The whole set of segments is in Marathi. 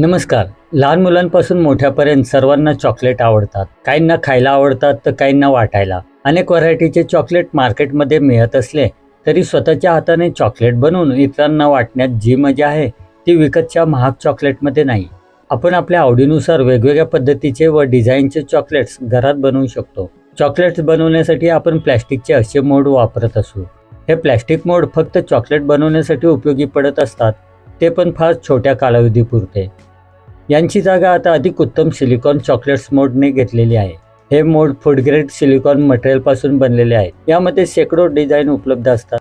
नमस्कार. लहान मुलांपासून मोठ्यापर्यंत सर्वांना चॉकलेट आवडतात. काहींना खायला आवडतात तर काहींना वाटायला. अनेक व्हरायटीचे चॉकलेट मार्केटमध्ये मिळत असले तरी स्वतःच्या हाताने चॉकलेट बनवून इतरांना वाटण्यात जी मजा आहे ती विकतच्या महाग चॉकलेटमध्ये नाही. आपण आपल्या आवडीनुसार वेगवेगळ्या पद्धतीचे व डिझाईनचे चॉकलेट्स घरात बनवू शकतो. चॉकलेट्स बनवण्यासाठी आपण प्लॅस्टिकचे असे मोड वापरत असू. हे प्लॅस्टिक मोड फक्त चॉकलेट बनवण्यासाठी उपयोगी पडत असतात ते पण फार छोट्या कालावधीपुरते. यांची जागा आता अधिक उत्तम सिलिकॉन चॉकलेट्स मोडने घेतलेली आहे. हे मोड फूडग्रेड सिलिकॉन मटेरियलपासून बनलेले आहेत यामध्ये शेकडो डिझाईन उपलब्ध असतात.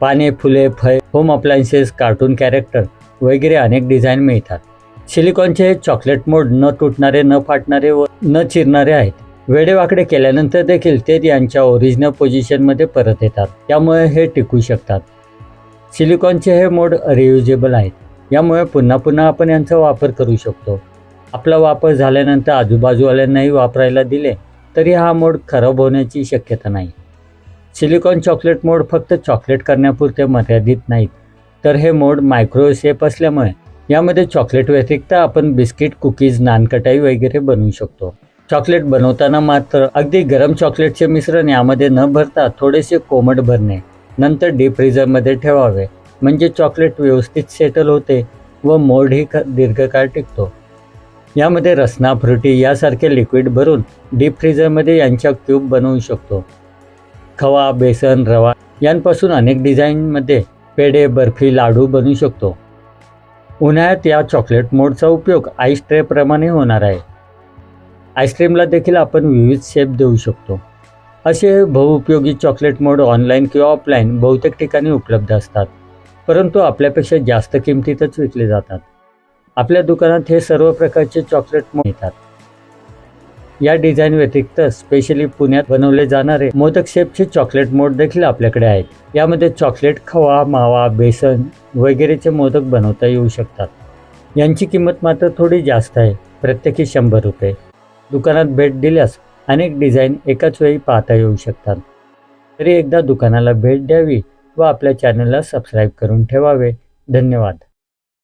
पाने फुले फय होम अप्लायन्सेस कार्टून कॅरेक्टर वगैरे अनेक डिझाईन मिळतात. सिलिकॉनचे हे चॉकलेट मोड न तुटणारे न फाटणारे व न चिरणारे आहेत. वेडेवाकडे केल्यानंतर देखील ते यांच्या ओरिजिनल पोझिशनमध्ये परत येतात. त्यामुळे हे टिकू शकतात. सिलिकॉनचे हे मोड रियुजेबल आहेत. यामुळे पुन्हा पुन्हा आपण यांचा वापर करू शकतो. आपला वापर झाल्यानंतर आजूबाजूवाल्यांनाही वापरायला दिले तरी हा मोड खराब होण्याची शक्यता नाही. सिलिकॉन चॉकलेट मोड फक्त चॉकलेट करण्यापुरते मर्यादित नाहीत तर हे मोड मायक्रोवेव्ह शेप असल्यामुळे यामध्ये चॉकलेट व्यतिरिक्त आपण बिस्किट कुकीज नानकटाई वगैरे बनवू शकतो. चॉकलेट बनवताना मात्र अगदी गरम चॉकलेटचे मिश्रण यामध्ये न भरता थोडेसे कोमट भरणे नंतर डीप फ्रीजरमध्ये ठेवावे. म्हणजे चॉकलेट व्यवस्थित सेटल होते व मोडही क दीर्घकाळ टिकतो. यामध्ये रसना फ्रुटी यासारखे लिक्विड भरून डीप फ्रीजरमध्ये यांच्या क्यूब बनवू शकतो. खवा बेसन रवा यांपासून अनेक डिझाईनमध्ये पेढे बर्फी लाडू बनवू शकतो. उन्हाळ्यात या चॉकलेट मोडचा उपयोग आईस ट्रेप्रमाणे होणार आहे. आईस्क्रीमला देखील आपण विविध शेप देऊ शकतो. असे बहुउपयोगी चॉकलेट मोड ऑनलाईन किंवा ऑफलाईन बहुतेक ठिकाणी उपलब्ध असतात. परंतु आपल्यापेक्षा जास्त किमतीतच विकले जातात. आपल्या दुकानात हे सर्व प्रकारचे चॉकलेट मोड मिळतात. या डिझाईन व्यतिरिक्त स्पेशली पुण्यात बनवले जाणारे मोदक शेपचे चॉकलेट मोड देखील आपल्याकडे आहेत. यामध्ये चॉकलेट खवा मावा बेसन वगैरेचे मोदक बनवता येऊ शकतात. यांची किंमत मात्र थोडी जास्त आहे प्रत्येकी शंभर रुपये. दुकानात भेट दिल्यास अनेक डिझाईन एकाच वेळी पाहता येऊ शकतात. तरी एकदा दुकानाला भेट द्यावी. व आपल्या चॅनलला सबस्क्राईब करून ठेवावे. धन्यवाद.